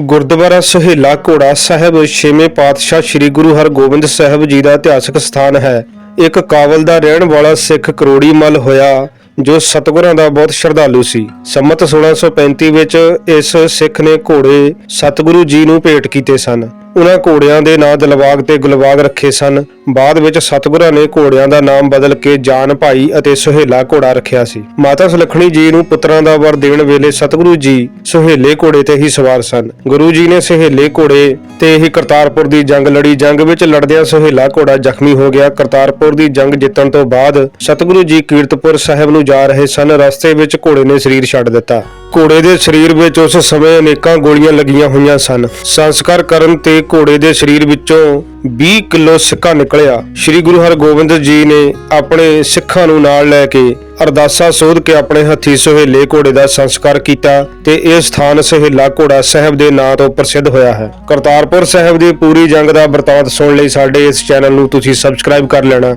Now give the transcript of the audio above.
ਗੁਰਦੁਆਰਾ ਸੁਹੇਲਾ ਘੋੜਾ ਸਾਹਿਬ ਛੇਵੇਂ ਪਾਤਸ਼ਾਹ ਸ੍ਰੀ ਗੁਰੂ ਹਰਗੋਬਿੰਦ ਸਾਹਿਬ ਜੀ ਦਾ ਇਤਿਹਾਸਕ ਸਥਾਨ ਹੈ। ਇੱਕ ਕਾਬਲ ਦਾ ਰਹਿਣ ਵਾਲਾ ਸਿੱਖ ਕਰੋੜੀ ਮੱਲ ਹੋਇਆ, ਜੋ ਸਤਿਗੁਰਾਂ ਦਾ ਬਹੁਤ ਸ਼ਰਧਾਲੂ ਸੀ। ਸੰਮਤ 1635 ਵਿੱਚ ਇਸ ਸਿੱਖ ਨੇ ਘੋੜੇ ਸਤਿਗੁਰੂ ਜੀ ਨੂੰ ਭੇਟ ਕੀਤੇ ਸਨ। ਉਹਨਾਂ ਘੋੜਿਆਂ ਦੇ ਨਾਂ ਦਿਲਬਾਗ ਤੇ ਗੁਲਵਾਗ ਰੱਖੇ ਸਨ। ਬਾਅਦ ਵਿੱਚ ਸਤਿਗੁਰਾਂ ਨੇ ਘੋੜਿਆਂ ਦਾ ਨਾਮ ਬਦਲ ਕੇ ਜਾਨ ਭਾਈ ਅਤੇ ਸੁਹੇਲਾ ਘੋੜਾ ਰੱਖਿਆ ਸੀ। ਮਾਤਾ ਸੁਲੱਖਣੀ ਜੀ ਨੂੰ ਪੁੱਤਰਾਂ ਦਾ ਵਰ ਦੇਣ ਵੇਲੇ ਸਤਿਗੁਰੂ ਜੀ ਸੁਹੇਲੇ ਘੋੜੇ ਤੇ ਹੀ ਸਵਾਰ ਸਨ। ਗੁਰੂ ਜੀ ਨੇ ਸੁਹੇਲੇ ਘੋੜੇ ਤੇ ਹੀ ਕਰਤਾਰਪੁਰ ਦੀ ਜੰਗ ਲੜੀ। ਜੰਗ ਵਿੱਚ ਲੜਦਿਆਂ ਸੁਹੇਲਾ ਘੋੜਾ ਜ਼ਖਮੀ ਹੋ ਗਿਆ। ਕਰਤਾਰਪੁਰ ਦੀ ਜੰਗ ਜਿੱਤਣ ਤੋਂ ਬਾਅਦ ਸਤਿਗੁਰੂ ਜੀ ਕੀਰਤਪੁਰ ਸਾਹਿਬ ਨੂੰ ਜਾ ਰਹੇ ਸਨ। ਰਸਤੇ ਵਿੱਚ ਘੋੜੇ ਨੇ ਸਰੀਰ ਛੱਡ ਦਿੱਤਾ। ਘੋੜੇ ਦੇ ਸਰੀਰ ਵਿੱਚ ਉਸ ਸਮੇਂ ਅਨੇਕਾਂ ਗੋਲੀਆਂ ਲੱਗੀਆਂ ਹੋਈਆਂ ਸਨ। ਸੰਸਕਾਰ ਕਰਨ ਤੇ ਘੋੜੇ ਦੇ ਸਰੀਰ ਵਿੱਚੋਂ 20 ਕਿਲੋ ਸਿੱਕਾ ਨਿਕਲਿਆ। ਸ੍ਰੀ ਗੁਰੂ ਹਰਗੋਬਿੰਦ ਜੀ ਨੇ ਆਪਣੇ ਸਿੱਖਾਂ ਨੂੰ ਨਾਲ ਲੈ ਕੇ ਅਰਦਾਸਾ ਸੋਧ ਕੇ ਆਪਣੇ ਹੱਥੀ ਸੁਹੇਲੇ ਘੋੜੇ ਦਾ ਸੰਸਕਾਰ ਕੀਤਾ ਤੇ ਇਹ ਸਥਾਨ ਸਹੇਲਾ ਘੋੜਾ ਸਾਹਿਬ ਦੇ ਨਾਂ ਤੋਂ ਪ੍ਰਸਿੱਧ ਹੋਇਆ ਹੈ। ਕਰਤਾਰਪੁਰ ਸਾਹਿਬ ਦੀ ਪੂਰੀ ਜੰਗ ਦਾ ਵਰਤਾਂਤ ਸੁਣਨ ਲਈ ਸਾਡੇ ਇਸ ਚੈਨਲ ਨੂੰ ਤੁਸੀਂ ਸਬਸਕ੍ਰਾਈਬ ਕਰ ਲੈਣਾ।